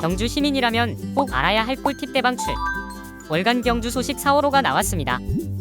경주 시민이라면 꼭 알아야 할 꿀팁 대방출. 월간 경주 소식 4월호가 나왔습니다.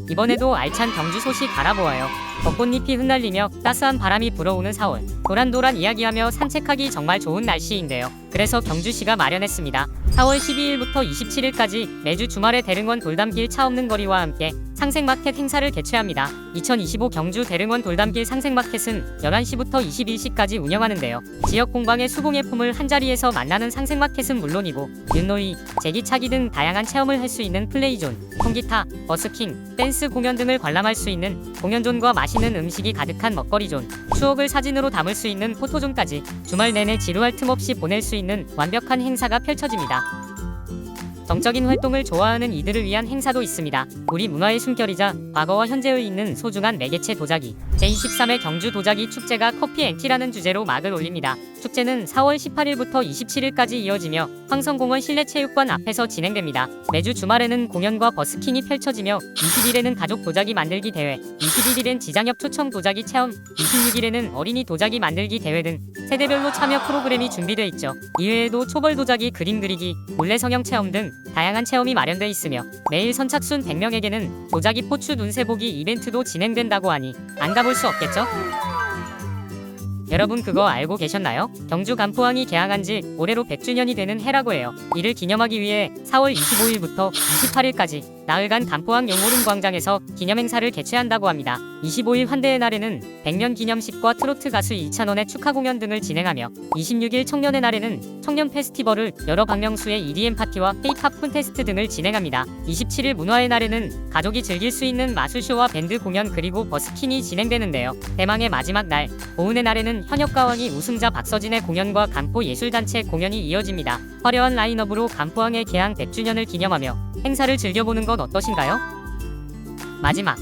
이번에도 알찬 경주 소식 알아보아요. 벚꽃잎이 흩날리며 따스한 바람이 불어오는 4월. 도란도란 이야기하며 산책하기 정말 좋은 날씨인데요. 그래서 경주시가 마련했습니다. 4월 12일부터 27일까지 매주 주말에 대릉원 돌담길 차 없는 거리와 함께 상생마켓 행사를 개최합니다. 2025 경주 대릉원 돌담길 상생마켓은 11시부터 21시까지 운영하는데요. 지역 공방의 수공예품을 한자리에서 만나는 상생마켓은 물론이고 윷놀이, 제기차기 등 다양한 체험을 할 수 있는 플레이존, 통기타, 버스킹, 댄스 공연 등을 관람할 수 있는 공연존과 맛있는 음식이 가득한 먹거리존, 추억을 사진으로 담을 수 있는 포토존까지 주말 내내 지루할 틈 없이 보낼 수 있는 완벽한 행사가 펼쳐집니다. 정적인 활동을 좋아하는 이들을 위한 행사도 있습니다. 우리 문화의 숨결이자 과거와 현재의 있는 소중한 매개체 도자기. 제23회 경주 도자기 축제가 커피 앤티라는 주제로 막을 올립니다. 축제는 4월 18일부터 27일까지 이어지며 황성공원 실내체육관 앞에서 진행됩니다. 매주 주말에는 공연과 버스킹이 펼쳐지며 20일에는 가족 도자기 만들기 대회, 21일엔 지장협 초청 도자기 체험, 26일에는 어린이 도자기 만들기 대회 등 세대별로 참여 프로그램이 준비돼 있죠. 이외에도 초벌 도자기 그림 그리기, 몰래 성형 체험 등 다양한 체험이 마련돼 있으며 매일 선착순 100명에게는 도자기 포추 눈새 보기 이벤트도 진행된다고 하니 안 가볼 수 없겠죠? 여러분 그거 알고 계셨나요? 경주 간포항이 개항한 지 올해로 100주년이 되는 해라고 해요. 이를 기념하기 위해 4월 25일부터 28일까지 나흘간 간포항 용오름 광장에서 기념 행사를 개최한다고 합니다. 25일 환대의 날에는 100년 기념식과 트로트 가수 이찬원의 축하 공연 등을 진행하며 26일 청년의 날에는 청년 페스티벌을 여러 박명수의 EDM 파티와 K-팝 콘테스트 등을 진행합니다. 27일 문화의 날에는 가족이 즐길 수 있는 마술쇼와 밴드 공연 그리고 버스킹이 진행되는데요. 대망의 마지막 날 오은의 날에는 현역가왕이 우승자 박서진의 공연과 간포 예술단체 공연이 이어집니다. 화려한 라인업으로 간포항의 개항 100주년을 기념하며 행사를 즐겨보는 건 어떠신가요? 마지막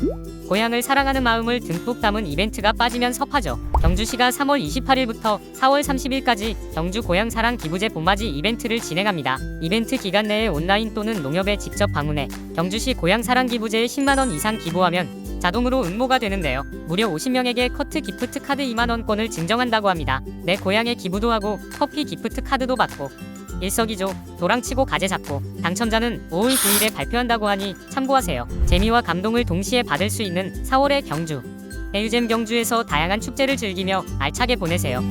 고향을 사랑하는 마음을 듬뿍 담은 이벤트가 빠지면 섭하죠. 경주시가 3월 28일부터 4월 30일까지 경주 고향 사랑 기부제 봄맞이 이벤트를 진행합니다. 이벤트 기간 내에 온라인 또는 농협에 직접 방문해 경주시 고향 사랑 기부제에 10만 원 이상 기부하면 자동으로 응모가 되는데요. 무려 50명에게 커트 기프트 카드 2만 원권을 증정한다고 합니다. 내 고향에 기부도 하고 커피 기프트 카드도 받고 일석이조 도랑치고 가재 잡고 당첨자는 5월 9일에 발표한다고 하니 참고하세요. 재미와 감동을 동시에 받을 수 있는 4월의 경주. 해유잼 경주에서 다양한 축제를 즐기며 알차게 보내세요.